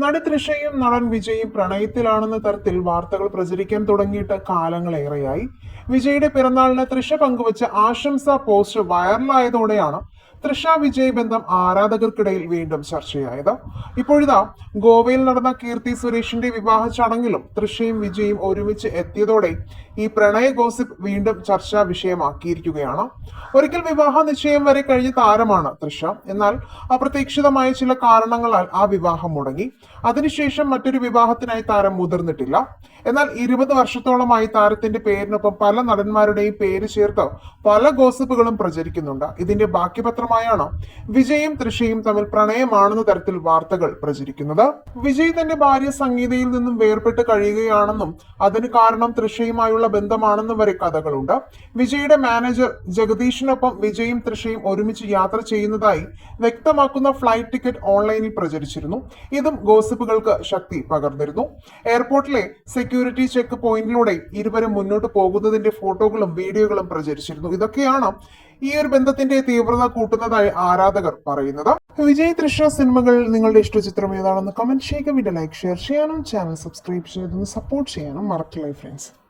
നടി തൃഷയും നടൻ വിജയും പ്രണയത്തിലാണെന്ന തരത്തിൽ വാർത്തകൾ പ്രചരിക്കാൻ തുടങ്ങിയിട്ട് കാലങ്ങളേറെയായി. വിജയുടെ പിറന്നാളിന് തൃഷ പങ്കുവച്ച ആശംസാ പോസ്റ്റ് വൈറലായതോടെയാണ് തൃഷ വിജയ് ബന്ധം ആരാധകർക്കിടയിൽ വീണ്ടും ചർച്ചയായത്. ഇപ്പോഴിതാ ഗോവയിൽ നടന്ന കീർത്തി സുരേഷിന്റെ വിവാഹ ചടങ്ങിലും തൃഷയും വിജയും ഒരുമിച്ച് എത്തിയതോടെ ഈ പ്രണയ ഗോസിപ്പ് വീണ്ടും ചർച്ചാ വിഷയമാക്കിയിരിക്കുകയാണ്. ഒരിക്കൽ വിവാഹ നിശ്ചയം വരെ കഴിഞ്ഞ താരമാണ് തൃഷ. എന്നാൽ അപ്രതീക്ഷിതമായ ചില കാരണങ്ങളാൽ ആ വിവാഹം മുടങ്ങി. അതിനുശേഷം മറ്റൊരു വിവാഹത്തിനായി താരം മുതിർന്നിട്ടില്ല. എന്നാൽ ഇരുപത് വർഷത്തോളമായി താരത്തിന്റെ പേരിനൊപ്പം പല നടന്മാരുടെയും പേര് ചേർത്ത് പല ഗോസിപ്പുകളും പ്രചരിക്കുന്നുണ്ട്. ഇതിന്റെ ബാക്കിപത്രമായാണ് വിജയും തൃഷയും തമ്മിൽ പ്രണയമാണെന്ന തരത്തിൽ വാർത്തകൾ പ്രചരിക്കുന്നത്. വിജയ് തന്റെ ഭാര്യ സംഗീതയിൽ നിന്നും വേർപെട്ട് കഴിയുകയാണെന്നും അതിന് കാരണം തൃഷയുമായുള്ള ബന്ധമാണെന്നും വരെ കഥകളുണ്ട്. വിജയുടെ മാനേജർ ജഗദീഷിനൊപ്പം വിജയും തൃഷയും ഒരുമിച്ച് യാത്ര ചെയ്യുന്നതായി വ്യക്തമാക്കുന്ന ഫ്ലൈറ്റ് ടിക്കറ്റ് ഓൺലൈനിൽ പ്രചരിച്ചിരുന്നു. ഇതും ഗോസിപ്പുകൾക്ക് ശക്തി പകർന്നിരുന്നു. എയർപോർട്ടിലെ സെക്യൂരിറ്റി ചെക്ക് പോയിന്റിലൂടെ ഇരുവരും മുന്നോട്ട് പോകുന്നതിന്റെ ഫോട്ടോകളും വീഡിയോകളും പ്രചരിച്ചിരുന്നു. ഇതൊക്കെയാണ് ഈ ഒരു ബന്ധത്തിന്റെ തീവ്രത കൂട്ടുന്നതായി ആരാധകർ പറയുന്നത്. വിജയ് തൃഷ സിനിമകളിൽ നിങ്ങളുടെ ഇഷ്ട ചിത്രം ഏതാണെന്ന് കമന്റ് ചെയ്യുക. വീഡിയോ ലൈക്ക് ഷെയർ ചെയ്യാനും ചാനൽ സബ്സ്ക്രൈബ് ചെയ്തൊന്ന് സപ്പോർട്ട് ചെയ്യാനും മറക്കില്ല ഫ്രണ്ട്സ്